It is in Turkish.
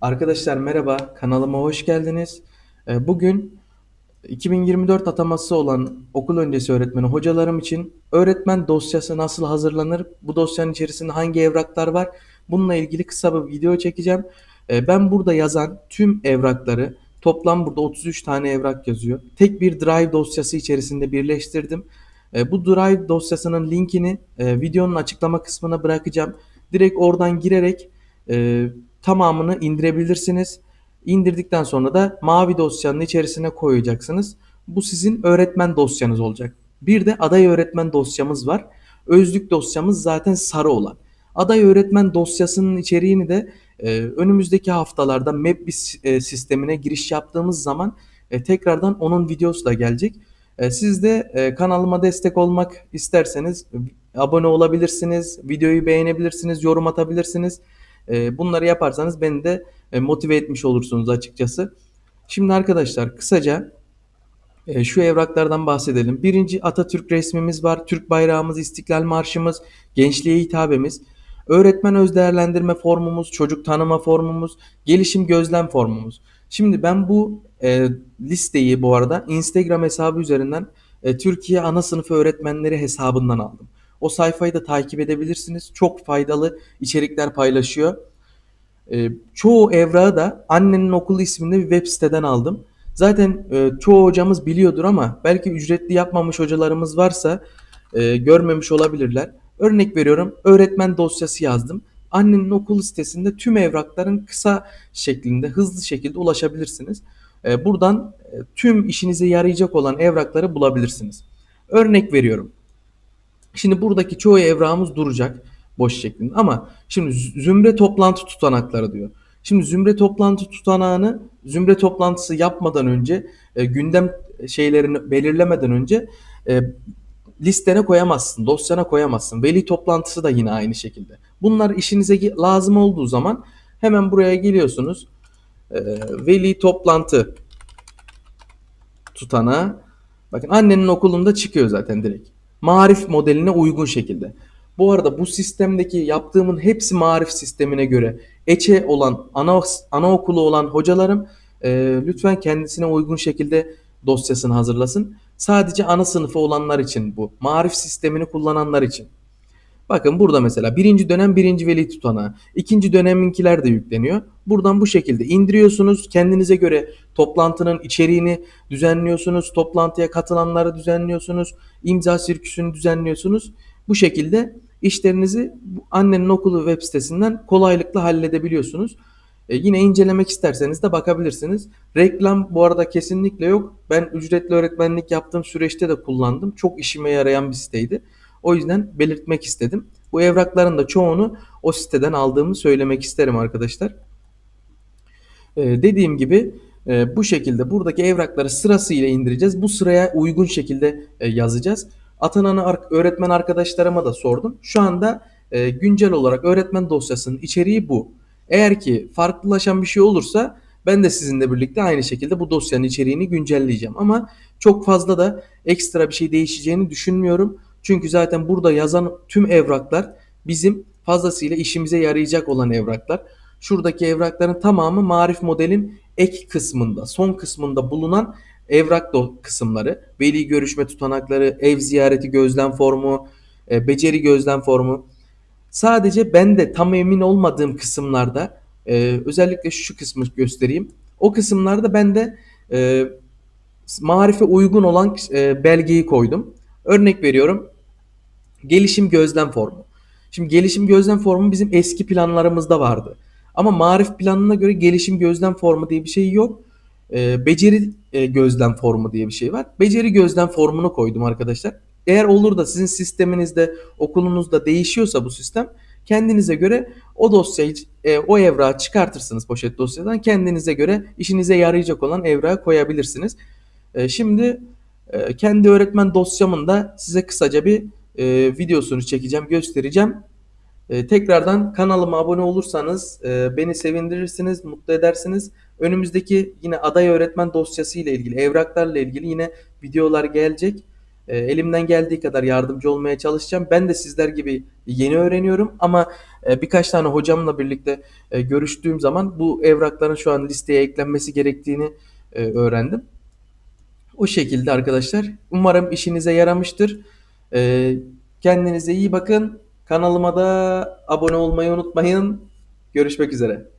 Arkadaşlar merhaba, kanalıma hoş geldiniz. Ee, Bugün 2024 ataması olan okul öncesi öğretmeni hocalarım için öğretmen dosyası nasıl hazırlanır? Bu dosyanın içerisinde hangi evraklar var? Bununla ilgili kısa bir video çekeceğim. Ee, Ben burada yazan tüm evrakları toplam burada 33 tane evrak yazıyor. Tek bir Drive dosyası içerisinde birleştirdim. Ee, Bu Drive dosyasının linkini e, videonun açıklama kısmına bırakacağım. Direkt oradan girerek e, tamamını indirebilirsiniz. İndirdikten sonra da mavi dosyanın içerisine koyacaksınız. Bu sizin öğretmen dosyanız olacak. Bir de aday öğretmen dosyamız var. Özlük dosyamız zaten sarı olan. Aday öğretmen dosyasının içeriğini de e, önümüzdeki haftalarda MEP e, sistemine giriş yaptığımız zaman e, tekrardan onun videosu da gelecek. E, siz de e, kanalıma destek olmak isterseniz abone olabilirsiniz, videoyu beğenebilirsiniz, yorum atabilirsiniz. E, bunları yaparsanız beni de e, motive etmiş olursunuz açıkçası. Şimdi arkadaşlar kısaca e, şu evraklardan bahsedelim. Birinci Atatürk resmimiz var. Türk bayrağımız, İstiklal Marşımız, gençliğe hitabemiz. Öğretmen öz değerlendirme formumuz, çocuk tanıma formumuz, gelişim gözlem formumuz. Şimdi ben bu e, listeyi bu arada Instagram hesabı üzerinden e, Türkiye Ana Sınıfı Öğretmenleri hesabından aldım. O sayfayı da takip edebilirsiniz. Çok faydalı içerikler paylaşıyor. E, çoğu evrağı da annenin okulu isminde bir web siteden aldım. Zaten e, çoğu hocamız biliyordur ama belki ücretli yapmamış hocalarımız varsa e, görmemiş olabilirler. Örnek veriyorum öğretmen dosyası yazdım. Annenin okul sitesinde tüm evrakların kısa şeklinde hızlı şekilde ulaşabilirsiniz. E, buradan e, tüm işinize yarayacak olan evrakları bulabilirsiniz. Örnek veriyorum. Şimdi buradaki çoğu evrağımız duracak boş şeklinde ama şimdi zümre toplantı tutanakları diyor. Şimdi zümre toplantı tutanağını zümre toplantısı yapmadan önce e, gündem şeylerini belirlemeden önce e, listene koyamazsın, dosyana koyamazsın. Veli toplantısı da yine aynı şekilde. Bunlar işinize lazım olduğu zaman hemen buraya geliyorsunuz. E, veli toplantı tutanağı. Bakın annenin okulunda çıkıyor zaten direkt marif modeline uygun şekilde. Bu arada bu sistemdeki yaptığımın hepsi marif sistemine göre. Eçe olan, ana, anaokulu olan hocalarım e, lütfen kendisine uygun şekilde dosyasını hazırlasın. Sadece ana sınıfı olanlar için bu. Marif sistemini kullananlar için. Bakın burada mesela birinci dönem birinci veli tutanağı. ikinci döneminkiler de yükleniyor. Buradan bu şekilde indiriyorsunuz. Kendinize göre toplantının içeriğini düzenliyorsunuz. Toplantıya katılanları düzenliyorsunuz. imza sirküsünü düzenliyorsunuz. Bu şekilde işlerinizi annenin okulu web sitesinden kolaylıkla halledebiliyorsunuz. E, yine incelemek isterseniz de bakabilirsiniz. Reklam bu arada kesinlikle yok. Ben ücretli öğretmenlik yaptığım süreçte de kullandım. Çok işime yarayan bir siteydi. O yüzden belirtmek istedim. Bu evrakların da çoğunu o siteden aldığımı söylemek isterim arkadaşlar. Ee, dediğim gibi e, bu şekilde buradaki evrakları sırasıyla indireceğiz. Bu sıraya uygun şekilde e, yazacağız. Atanan öğretmen arkadaşlarıma da sordum. Şu anda e, güncel olarak öğretmen dosyasının içeriği bu. Eğer ki farklılaşan bir şey olursa ben de sizinle birlikte aynı şekilde bu dosyanın içeriğini güncelleyeceğim. Ama çok fazla da ekstra bir şey değişeceğini düşünmüyorum. Çünkü zaten burada yazan tüm evraklar bizim fazlasıyla işimize yarayacak olan evraklar. Şuradaki evrakların tamamı marif modelin ek kısmında, son kısmında bulunan evrak kısımları. Veli görüşme tutanakları, ev ziyareti gözlem formu, e, beceri gözlem formu. Sadece ben de tam emin olmadığım kısımlarda e, özellikle şu kısmı göstereyim. O kısımlarda ben de e, marife uygun olan belgeyi koydum. Örnek veriyorum. Gelişim gözlem formu. Şimdi gelişim gözlem formu bizim eski planlarımızda vardı. Ama marif planına göre gelişim gözlem formu diye bir şey yok. E, beceri e, gözlem formu diye bir şey var. Beceri gözlem formunu koydum arkadaşlar. Eğer olur da sizin sisteminizde, okulunuzda değişiyorsa bu sistem kendinize göre o dosyayı, e, o evrağı çıkartırsınız poşet dosyadan. Kendinize göre işinize yarayacak olan evrağı koyabilirsiniz. E, şimdi kendi öğretmen dosyamın da size kısaca bir e, videosunu çekeceğim, göstereceğim. E, tekrardan kanalıma abone olursanız e, beni sevindirirsiniz, mutlu edersiniz. Önümüzdeki yine aday öğretmen dosyası ile ilgili, evraklarla ilgili yine videolar gelecek. E, elimden geldiği kadar yardımcı olmaya çalışacağım. Ben de sizler gibi yeni öğreniyorum ama e, birkaç tane hocamla birlikte e, görüştüğüm zaman bu evrakların şu an listeye eklenmesi gerektiğini e, öğrendim. O şekilde arkadaşlar. Umarım işinize yaramıştır. E, kendinize iyi bakın. Kanalıma da abone olmayı unutmayın. Görüşmek üzere.